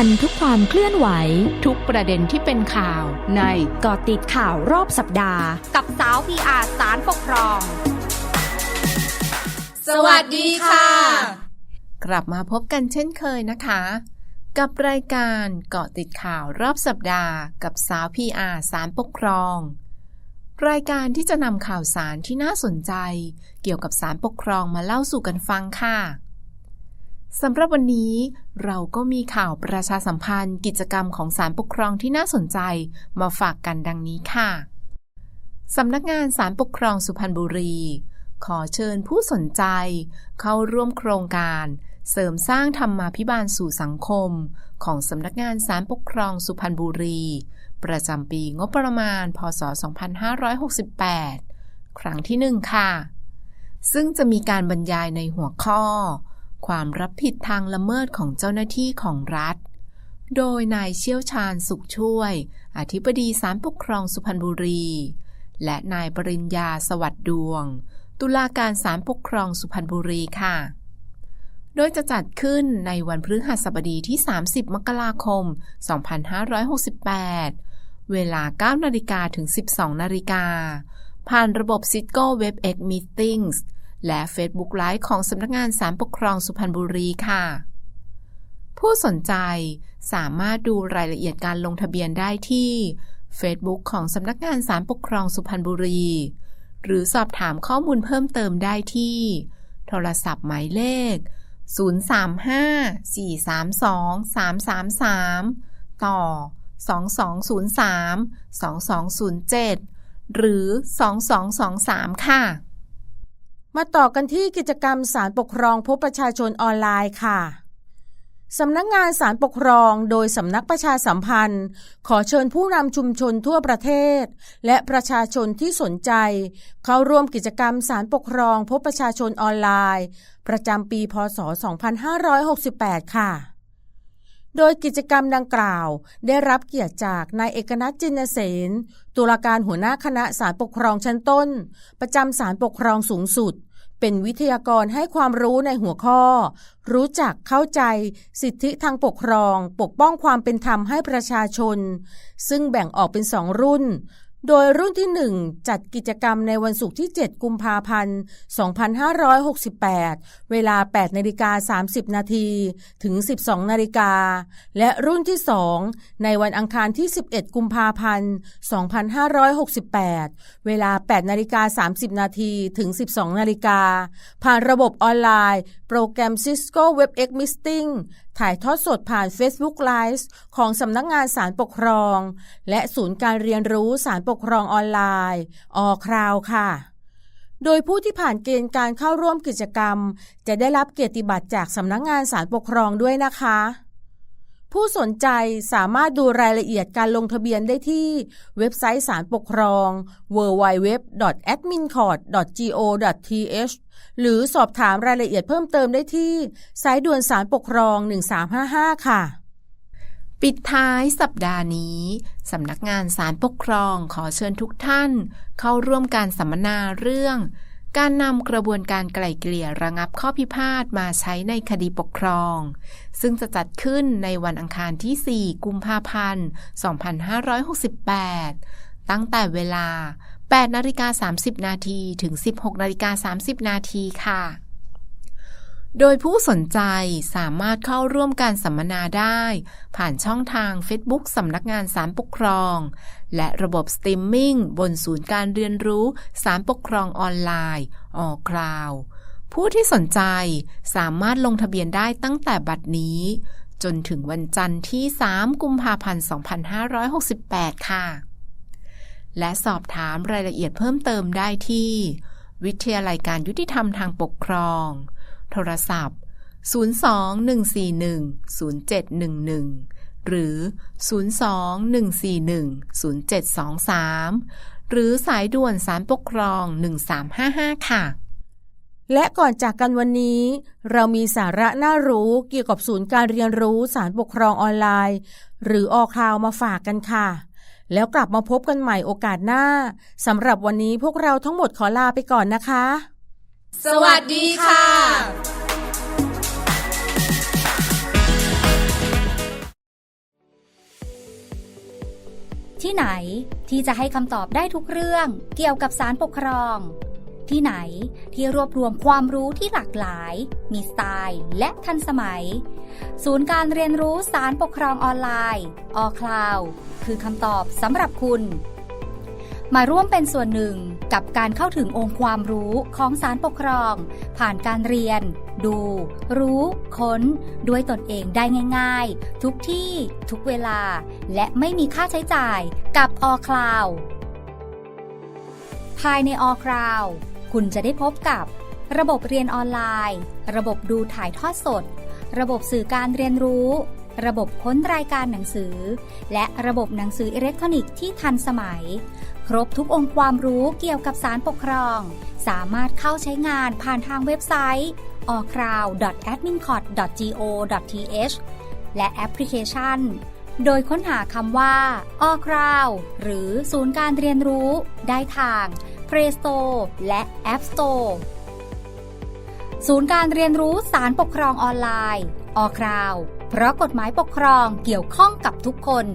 ทันทุกความเคลื่อนไหว ทุกประเด็นที่เป็นข่าวในเกาะติดข่าวรอบสัปดาห์ กับสาวพีอาสารปกครอง สวัสดีค่ะ กลับมาพบกันเช่นเคยนะคะ กับรายการเกาะติดข่าวรอบสัปดาห์ กับสาวพีอาสารปกครอง รายการที่จะนำข่าวสารที่น่าสนใจ เกี่ยวกับสารปกครองมาเล่าสู่กันฟังค่ะ สำหรับวันนี้เราก็มีข่าวประชาสัมพันธ์ กิจกรรมของสารปกครองที่น่าสนใจมาฝากกันดังนี้ค่ะ สำนักงานสารปกครองสุพรรณบุรี ขอเชิญผู้สนใจ เข้าร่วมโครงการ เสริมสร้างธรรมาภิบาลสู่สังคม ของสำนักงานสารปกครองสุพรรณบุรี ประจำปีงบประมาณ พศ 2568 ครั้งที่หนึ่งค่ะ ซึ่งจะมีการบรรยายในหัวข้อ ความรับผิดทางละเมิดของเจ้าหน้าที่ของรัฐ โดยนายเชี่ยวชาญสุขช่วย อธิบดีสารปกครองสุพรรณบุรี และนายปริญญาสวัสดดวง ตุลาการสารปกครองสุพรรณบุรีค่ะ โดยจะจัดขึ้นในวันพฤหัสบดีที่ 30 มกราคม 2568 เวลา 9 นาฬิกาถึง 12 นาฬิกาผ่านระบบ Cisco WebEx Meetings และ Facebook Live ของสำนักงานสารปกครองสุพรรณบุรีค่ะ ผู้สนใจสามารถดูรายละเอียดการลงทะเบียนได้ที่ Facebook ของสำนักงานสารปกครองสุพรรณบุรี หรือสอบถามข้อมูลเพิ่มเติมได้ที่ โทรศัพท์หมายเลข 035-432-333 ต่อ 2203-2207 หรือ 2223 ค่ะ มาต่อกันที่กิจกรรมสารปกครองพบประชาชนออนไลน์ค่ะสำนักงงานสารปกครองโดยสำนักประชาสัมพันธ์ ขอเชิญผู้นำชุมชนทั่วประเทศ และประชาชนที่สนใจ เข้าร่วมกิจกรรมสารปกครองพบประชาชนออนไลน์ ประจำปีพศ 2568 ค่ะ โดยกิจกรรมดังกล่าว ได้รับเกียรติจากนายเอกนัทจินเสนตุลาการหัวหน้าคณะสารปกครองชั้นต้น ประจำสารปกครองสูงสุด เป็นวิทยากรให้ความรู้ในหัวข้อ รู้จักเข้าใจ สิทธิทางปกครอง ปกป้องความเป็นธรรมให้ประชาชน ซึ่งแบ่งออกเป็นสองรุ่น โดยรุ่นที่ 1 จัดกิจกรรมในวันศุกร์ที่ 7 กุมภาพันธ์ 2568 เวลา 8นาฬิกา30 นาทีถึง 12นาฬิกา และรุ่นที่ 2 ในวันอังคารที่ 11 กุมภาพันธ์ 2568 เวลา 8นาฬิกา30 นาทีถึง 12นาฬิกา ผ่านระบบออนไลน์ โปรแกรม Cisco WebEx Meeting ถ่ายทอดสดผ่าน Facebook Live ของสำนักงานสารปกครอง และศูนย์การเรียนรู้สารปกครองออนไลน์ ออคราวค่ะ โดยผู้ที่ผ่านเกณฑ์การเข้าร่วมกิจกรรม จะได้รับเกียรติบัตรจากสำนักงานสารปกครองด้วยนะคะ ผู้สนใจสามารถดูรายละเอียดการลงทะเบียนได้ที่เว็บไซต์สารปกครอง www.admincourt.go.th หรือสอบถามรายละเอียดเพิ่มเติมได้ที่สายด่วนสารปกครอง 1355 ค่ะ ปิดท้ายสัปดาห์นี้สำนักงานสารปกครองขอเชิญทุกท่าน เข้าร่วมการสัมมนาเรื่อง การนำกระบวนการไกล่เกลี่ยระงับข้อพิพาทมาใช้ในคดีปกครอง ซึ่งจะจัดขึ้นในวันอังคารที่ 4 กุมภาพันธ์ 2568 ตั้งแต่เวลา 8นาฬิกา30 นาทีถึง 16นาฬิกา30 นาทีค่ะ โดยผู้สนใจสามารถเข้าร่วมการสัมมนาได้ ผ่านช่องทาง Facebook สำนักงานสารปกครอง และระบบสตรีมมิ่งบนศูนย์การเรียนรู้สารปกครองออนไลน์ออคลาวผู้ที่สนใจสามารถลงทะเบียนได้ตั้งแต่บัดนี้ จนถึงวันจันทร์ที่ 3 กุมภาพันธ์ 2568 ค่ะ และสอบถามรายละเอียดเพิ่มเติมได้ที่ วิทยาลัยการยุติธรรมทางปกครอง โทรศัพท์ 021410711 หรือ 021410723 หรือสายด่วนสารปกครอง 1355 ค่ะ และก่อนจากกันวันนี้ เรามีสาระน่ารู้เกี่ยวกับศูนย์การเรียนรู้สารปกครองออนไลน์ หรือออคาวมาฝากกันค่ะแล้วกลับมาพบกันใหม่โอกาสหน้า สำหรับวันนี้พวกเราทั้งหมดขอลาไปก่อนนะคะ สวัสดีค่ะที่ไหนที่จะให้คำตอบได้ทุกเรื่องเกี่ยวกับสารปกครอง ที่ไหนที่รวบรวมความรู้ที่หลากหลาย มีสไตล์และทันสมัย ศูนย์การเรียนรู้สารปกครองออนไลน์ออคลาวคือคำตอบสำหรับคุณ มาร่วมเป็นส่วนหนึ่งกับการเข้าถึงองค์ความรู้ของสารปกครอง ผ่านการเรียน ดู รู้ ค้น ด้วยตนเองได้ง่าย ๆ ทุกที่ทุกเวลา และไม่มีค่าใช้จ่ายกับออคลาวภายในออคลาวคุณจะได้พบกับ ระบบเรียนออนไลน์ ระบบดูถ่ายทอดสด ระบบสื่อการเรียนรู้ ระบบค้นรายการหนังสือ และระบบหนังสืออิเล็กทรอนิกส์ที่ทันสมัย ครบทุกองค์ความรู้เกี่ยวกับสารปกครอง สามารถเข้าใช้งานผ่านทางเว็บไซต์ o c r o w a d m i n c o t go th และแอปพลิเคชัน โดยค้นหาคำว่า o c r o w หรือศูนย์การเรียนรู้ ได้ทาง Play Store และ App Store ศูนย์การเรียนรู้สารปกครองออนไลน์ ออคราว เพราะกฎหมายปกครองเกี่ยวข้องกับทุกคน